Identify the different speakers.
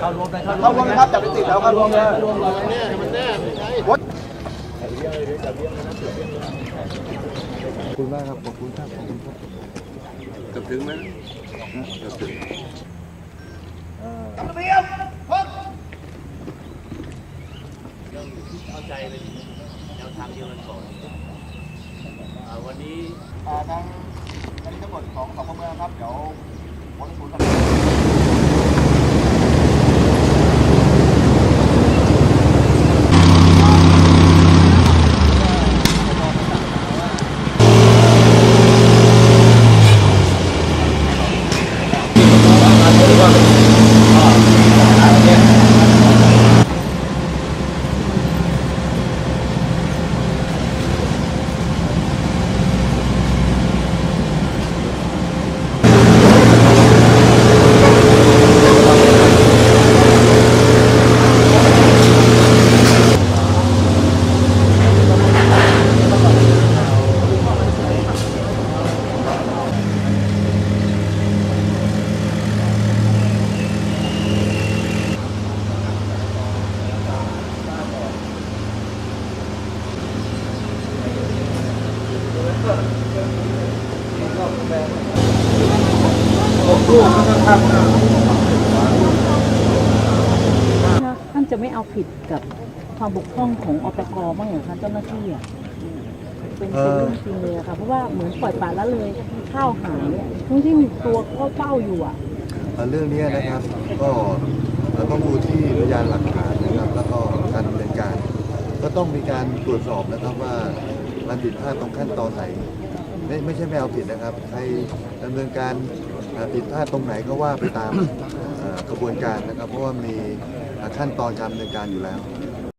Speaker 1: เข้ารวมเลยเข้ารวม
Speaker 2: นะครับจับได้ติดแล้วเข้ารวมเลย
Speaker 1: รวมเลย
Speaker 2: วัด
Speaker 3: ขอบคุณมากครับขอบคุณครับขอบคุณครับ
Speaker 4: เกือบถึงไหมเกือบถึง
Speaker 1: เข้าใจเป็นแนวทางเดียวกันก่อนวันนี้
Speaker 2: อ่าทางคดีทั้งหมดของสพเมืองครับเดี๋ยว Love it.
Speaker 5: ท่านจะไม่เอาผิดกับความบกพร่องของอปกบ้างเหรอคะเจ้าหน้าที่อะเป็นเป็นเรื่องจริงเลยอะค่ะเพราะว่าเหมือนปล่อยปละละเลยข้าวหายเนี่ยทั้งที่มีตัวก็เฝ้าอยู่อะ
Speaker 3: เอ่อเรื่องนี้นะครับก็เราต้องดูที่พยานหลักฐานนะครับ แล้วก็การดำเนินการ ก็ต้องมีการตรวจสอบนะครับว่า มันผิดพลาดตรงขั้นตอนไหนไม่ไม่ใช่ไม่เอาผิดนะครับ ใครดำเนินการผิดพลาดตรงไหนก็ว่าไปตามกระบวนการนะครับ เพราะว่ามีขั้นตอนการดำเนินการอยู่แล้ว